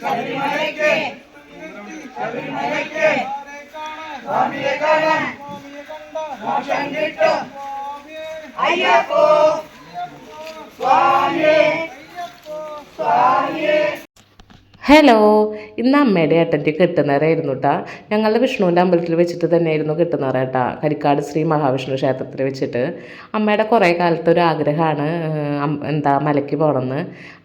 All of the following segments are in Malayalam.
ശബരിമലയ്ക്ക് ശബരിമലയ്ക്ക് സ്വാമിയെ കാണാൻ മോക്ഷം കിട്ടും അയ്യപ്പോ സ്വാമിയെ സ്വാമിയെ ഹലോ ഇന്ന് അമ്മയുടെ ഏട്ടന്റെ കെട്ടുന്നേരായിരുന്നു കേട്ടാ ഞങ്ങളുടെ വിഷ്ണുവിന്റെ അമ്പലത്തിൽ വെച്ചിട്ട് തന്നെയായിരുന്നു കെട്ടുന്നേറ കേട്ടാ കരിക്കാട് ശ്രീ മഹാവിഷ്ണു ക്ഷേത്രത്തിൽ വെച്ചിട്ട്. അമ്മയുടെ കുറേ കാലത്തെ ഒരു ആഗ്രഹമാണ് എന്താ മലയ്ക്ക് പോകണമെന്ന്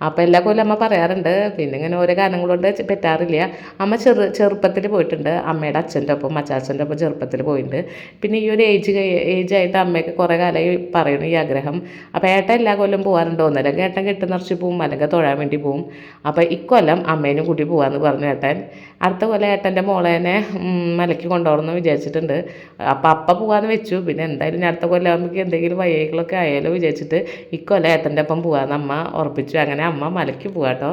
അപ്പോൾ എല്ലാ കൊല്ലം അമ്മ പറയാറുണ്ട് പിന്നെ ഇങ്ങനെ ഓരോ കാരണങ്ങൾ പറ്റാറില്ല. അമ്മ ചെറു ചെറുപ്പത്തിൽ പോയിട്ടുണ്ട്. അമ്മയുടെ അച്ഛന്റെ ഒപ്പം അച്ചാച്ചന്റെ ഒപ്പം ചെറുപ്പത്തിൽ പോയിട്ടുണ്ട് പിന്നെ ഈ ഒരു ഏജ് ഏജ് ആയിട്ട് അമ്മയൊക്കെ കുറേ കാലമായി പറയുന്നു ഈ ആഗ്രഹം. അപ്പോൾ ഏട്ടൻ എല്ലാ കൊല്ലം പോകാറുണ്ടോ ഒന്നല്ലെങ്കിൽ ഏട്ടൻ കെട്ടുന്നറച്ച് നിറച്ച് പോവും അല്ലെങ്കിൽ തൊഴാൻ വേണ്ടി പോവും. അപ്പോൾ ഇക്കൊല്ലം അമ്മേനും കൂട്ടി പോവാന്ന് പറഞ്ഞു ഏട്ടൻ. അടുത്ത കൊല്ലം ഏട്ടന്റെ മോളേനെ മലക്കി മലയ്ക്ക് കൊണ്ടുപോകണമെന്ന് വിചാരിച്ചിട്ടുണ്ട്. അപ്പം അപ്പം പോകാമെന്ന് വെച്ചു. പിന്നെ എന്തായാലും ഇനി അടുത്ത കൊല്ലം എന്തെങ്കിലും വയ്യകളൊക്കെ ആയാലോ വിചാരിച്ചിട്ട് ഇക്കൊല്ലം ഏട്ടന്റെ ഒപ്പം പോവാന്ന് അമ്മ ഉറപ്പിച്ചു. അങ്ങനെ അമ്മ മലയ്ക്ക് പോവാട്ടോ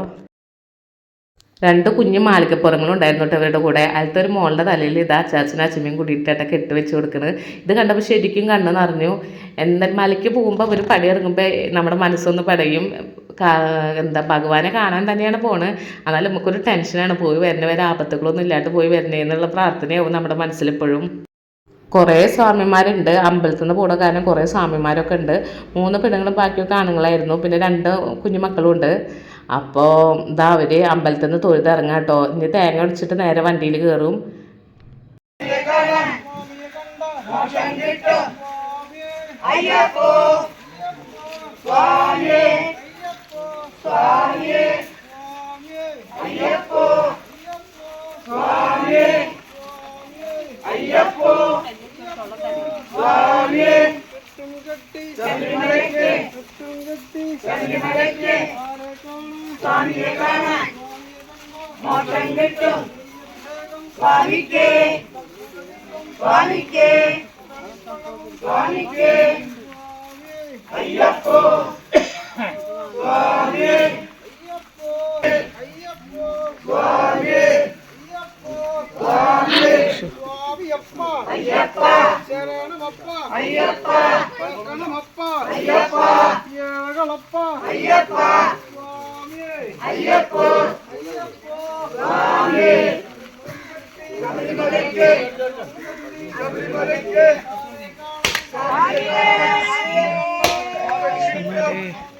രണ്ട് കുഞ്ഞു മാലിക്കപ്പുറങ്ങളും ഉണ്ടായിരുന്നു കേട്ടോ അവരുടെ കൂടെ. അതിലത്തെ ഒരു മോളുടെ തലയിൽ ഇതാ അച്ചാച്ചനും അച്ഛമ്മയും കൂടിയിട്ടൊക്കെ കെട്ട് വെച്ച് കൊടുക്കുന്നത് ഇത് കണ്ടപ്പോൾ ശരിക്കും കണ്ണെന്ന് നിറഞ്ഞു എന്നാൽ മലയ്ക്ക് പോകുമ്പോൾ അവർ പടി ഇറങ്ങുമ്പോൾ നമ്മുടെ മനസ്സൊന്ന് പടയും. എന്താ ഭഗവാനെ കാണാൻ തന്നെയാണ് പോണ്. എന്നാലും നമുക്കൊരു ടെൻഷനാണ്. പോയി വരുന്ന വരെ ആപത്തുകളൊന്നും ഇല്ലാണ്ട് പോയി വരണേ എന്നുള്ള പ്രാർത്ഥനയാവും നമ്മുടെ മനസ്സിലെപ്പോഴും. കുറേ സ്വാമിമാരുണ്ട്. അമ്പലത്തിൽ നിന്ന് പോണ കാരണം കുറേ സ്വാമിമാരൊക്കെ ഉണ്ട്. മൂന്ന് പെണ്ണുങ്ങളും ബാക്കിയൊക്കെ ആണുങ്ങളായിരുന്നു. പിന്നെ രണ്ട് കുഞ്ഞുമക്കളും ഉണ്ട് അപ്പോൾ ഇതാ അവർ അമ്പലത്തിൽ നിന്ന് തൊഴുതിറങ്ങാം കേട്ടോ ഇനി തേങ്ങ ഒടിച്ചിട്ട് നേരെ വണ്ടിയിൽ കയറും സ്വാമി സ്വാമിയെ അയ്യപ്പോ സ്വാമിയെ അയ്യപ്പോ സ്വാമിയെ ശബരിമലയ്ക്ക് ശബരിമലയ്ക്ക് സ്വാമിയെ കാണാൻ മോക്ഷം കിട്ടും സ്വാമിക്ക് സ്വാമിക്ക് സ്വാമിക്ക് അയ്യപ്പോ സ്വാമിയെ സ്വാമിയെ സ്വാമിയെ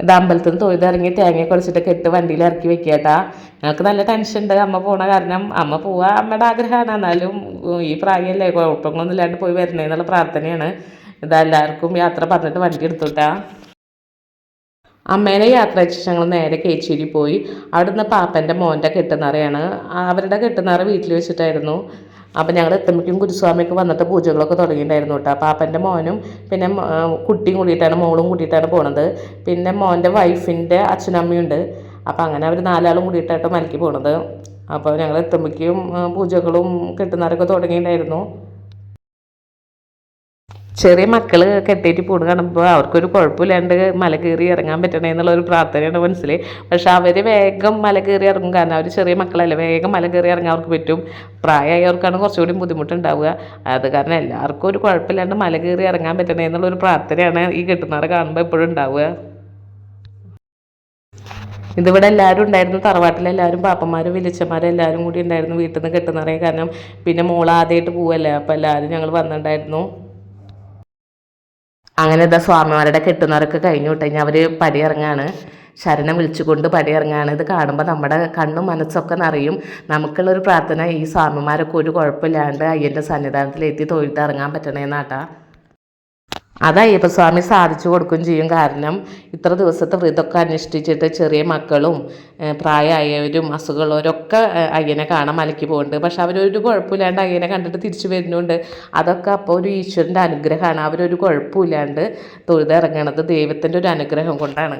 ഇത് അമ്പലത്തിൽ നിന്ന് തൊഴുതിറങ്ങി തേങ്ങ കുറച്ചിട്ടൊക്കെ ഇട്ട് വണ്ടിയിൽ ഇറക്കി വെക്കേട്ടാ. ഞങ്ങൾക്ക് നല്ല ടെൻഷൻ ഉണ്ട്. അമ്മ പോണ കാരണം അമ്മ പോവാ അമ്മയുടെ ആഗ്രഹമാണ്. എന്നാലും ഈ പ്രായമല്ലേ കുഴപ്പങ്ങളൊന്നും ഇല്ലാണ്ട് പോയി വരണേ എന്നുള്ള പ്രാർത്ഥനയാണ് ഇതെല്ലാവർക്കും യാത്ര പറഞ്ഞിട്ട് വണ്ടി എടുത്തുട്ടാ. അമ്മേനെ യാത്ര അയച്ച് ഞങ്ങൾ നേരെ കേച്ചേരി പോയി. അവിടുന്ന് പാപ്പന്റെ മോന്റെ കെട്ടുന്നറയാണ് അവരുടെ കെട്ടുന്നറ വീട്ടിൽ വെച്ചിട്ടായിരുന്നു. അപ്പം ഞങ്ങൾ എത്തുമ്പോഴേക്കും ഗുരുസ്വാമിയൊക്കെ വന്നിട്ട് പൂജകളൊക്കെ തുടങ്ങിയിട്ടുണ്ടായിരുന്നു കേട്ടോ. പാപ്പന്റെ മോനും പിന്നെ കുട്ടിയും കൂടിയിട്ടാണ് മോളും കൂടിയിട്ടാണ് പോണത്. പിന്നെ മോന്റെ വൈഫിന്റെ അച്ഛനമ്മയുണ്ട്. അപ്പോൾ അങ്ങനെ അവർ നാലാളും കൂടിയിട്ടാട്ടോ മലക്കി പോണത്. അപ്പോൾ ഞങ്ങൾ എത്തുമ്പോഴേക്കും പൂജകളും കെട്ടുന്നവരൊക്കെ തുടങ്ങിയിട്ടുണ്ടായിരുന്നു. ചെറിയ മക്കൾ കെട്ടിയിട്ട് പോണ് കാണുമ്പോൾ അവർക്കൊരു കുഴപ്പമില്ലാണ്ട് മല കയറി ഇറങ്ങാൻ പറ്റണേ എന്നുള്ള ഒരു പ്രാർത്ഥനയാണ് മനസ്സിൽ പക്ഷെ അവർ വേഗം മല കയറി ഇറങ്ങും. കാരണം അവർ ചെറിയ മക്കളല്ലേ വേഗം മല കയറി ഇറങ്ങാൻ അവർക്ക് പറ്റും. പ്രായമായവർക്കാണ് കുറച്ചുകൂടി ബുദ്ധിമുട്ടുണ്ടാവുക. അത് കാരണം എല്ലാവർക്കും ഒരു കുഴപ്പമില്ലാണ്ട് മല കയറി ഇറങ്ങാൻ പറ്റണേ എന്നുള്ള ഒരു പ്രാർത്ഥനയാണ് ഈ കെട്ടുന്നവരെ കാണുമ്പോൾ എപ്പോഴും ഉണ്ടാവുക. ഇതിവിടെ എല്ലാവരും ഉണ്ടായിരുന്നു. തറവാട്ടിൽ എല്ലാവരും പാപ്പന്മാരും വലിയച്ഛന്മാരും എല്ലാവരും കൂടി ഉണ്ടായിരുന്നു വീട്ടിൽ നിന്ന് കെട്ടുന്നറിയാൻ കാരണം പിന്നെ മോൾ ആദ്യമായിട്ട് പോവല്ലേ അപ്പോൾ എല്ലാവരും ഞങ്ങൾ വന്നിട്ടുണ്ടായിരുന്നു. അങ്ങനെ ഇതാ സ്വാമിമാരുടെ കെട്ടുന്നവരൊക്കെ കഴിഞ്ഞു വിട്ടുകഴിഞ്ഞാൽ അവർ പടിയിറങ്ങാണ്. ശരണം വിളിച്ചുകൊണ്ട് പടിയിറങ്ങാണ്. ഇത് കാണുമ്പോൾ നമ്മുടെ കണ്ണും മനസ്സൊക്കെ നിറയും. നമുക്കുള്ളൊരു പ്രാർത്ഥന ഈ സ്വാമിമാരൊക്കെ ഒരു കുഴപ്പമില്ലാണ്ട് അയ്യന്റെ സന്നിധാനത്തിലെത്തി തൊഴുത്ത് ഇറങ്ങാൻ പറ്റണേന്നാട്ടാ. അത് അയ്യപ്പസ്വാമി സാധിച്ചു കൊടുക്കുകയും ചെയ്യും. കാരണം ഇത്ര ദിവസത്തെ വ്രതമൊക്കെ അനുഷ്ഠിച്ചിട്ട് ചെറിയ മക്കളും പ്രായമായവരും അസുഖമുള്ളവരൊക്കെ അയ്യനെ കാണാൻ മലക്കി പോകുന്നുണ്ട് പക്ഷെ അവരൊരു കുഴപ്പമില്ലാണ്ട് അയ്യനെ കണ്ടിട്ട് തിരിച്ചു വരുന്നുണ്ട്. അതൊക്കെ അപ്പോൾ ഒരു ഈശ്വരന്റെ അനുഗ്രഹമാണ്. അവരൊരു കുഴപ്പമില്ലാണ്ട് തൊഴുതിറങ്ങണത് ദൈവത്തിന്റെ ഒരു അനുഗ്രഹം കൊണ്ടാണ്.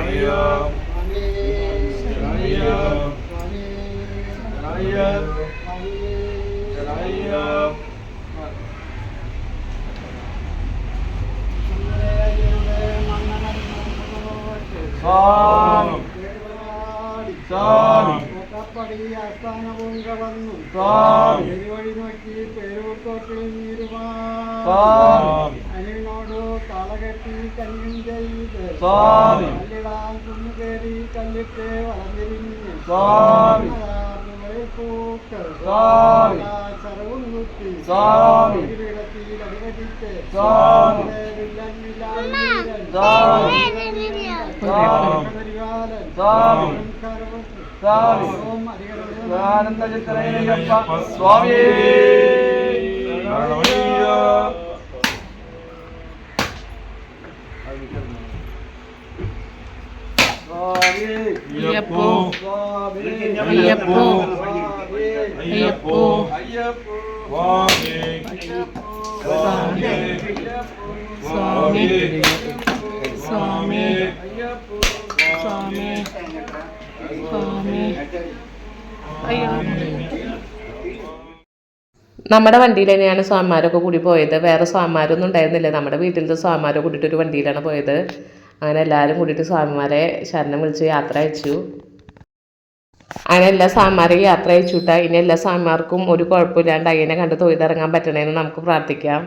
അയ്യോ സ്വാമി കേടുപരാടി സ്വാമി മുഖപ്പടി ആസ്ഥാനവും കടന്നു സ്വാമി പെരുവഴി നോക്കി പേരൂർത്തോട്ടിൽ നീരുമാ സ്വാമി അനിലിനോട് കളകെട്ടി കഞ്ഞും ചെയ്ത് സ്വാമി കല്ലിടാൻ കുന്നുകേറി കല്ലിട്ട് വളഞ്ഞിരിഞ്ഞ് സ്വാമി പൂക്ക് സ്വാമി സർവും കുത്തി സ്വാമി പീഠത്തിൽ അടിവടിച്ച് സ്വാമി വില്ലൻ വില്ലാൻ വീരൻ സ്വാമി സ്വാമി സ്വാമി സ്വാമി സ്വാമി സ്വാമി അയ്യപ്പോ സ്വാമി അയ്യപ്പോ സ്വാമി അയ്യപ്പോ അയ്യപ്പോ സ്വാമി സ്വാമി അയ്യപ്പോ സ്വാമി സ്വാമി നമ്മുടെ വണ്ടിയിൽ തന്നെയാണ് സ്വാമിമാരൊക്കെ കൂടി പോയത്. വേറെ സ്വാമിമാരൊന്നും ഉണ്ടായിരുന്നില്ല. നമ്മുടെ വീട്ടിലത്തെ സ്വാമിമാരെ കൂടിയിട്ട് ഒരു വണ്ടിയിലാണ് പോയത്. അങ്ങനെ എല്ലാവരും കൂടിയിട്ട് സ്വാമിമാരെ ശരണം വിളിച്ച് യാത്ര അയച്ചു. അങ്ങനെ എല്ലാ സ്വാമിമാരെയും യാത്ര അയച്ചു ഇനി എല്ലാ സ്വാമിമാർക്കും ഒരു കുഴപ്പമില്ലാണ്ട് അയ്യനെ കണ്ട് തൊഴുതിറങ്ങാൻ പറ്റണേന്ന് നമുക്ക് പ്രാർത്ഥിക്കാം.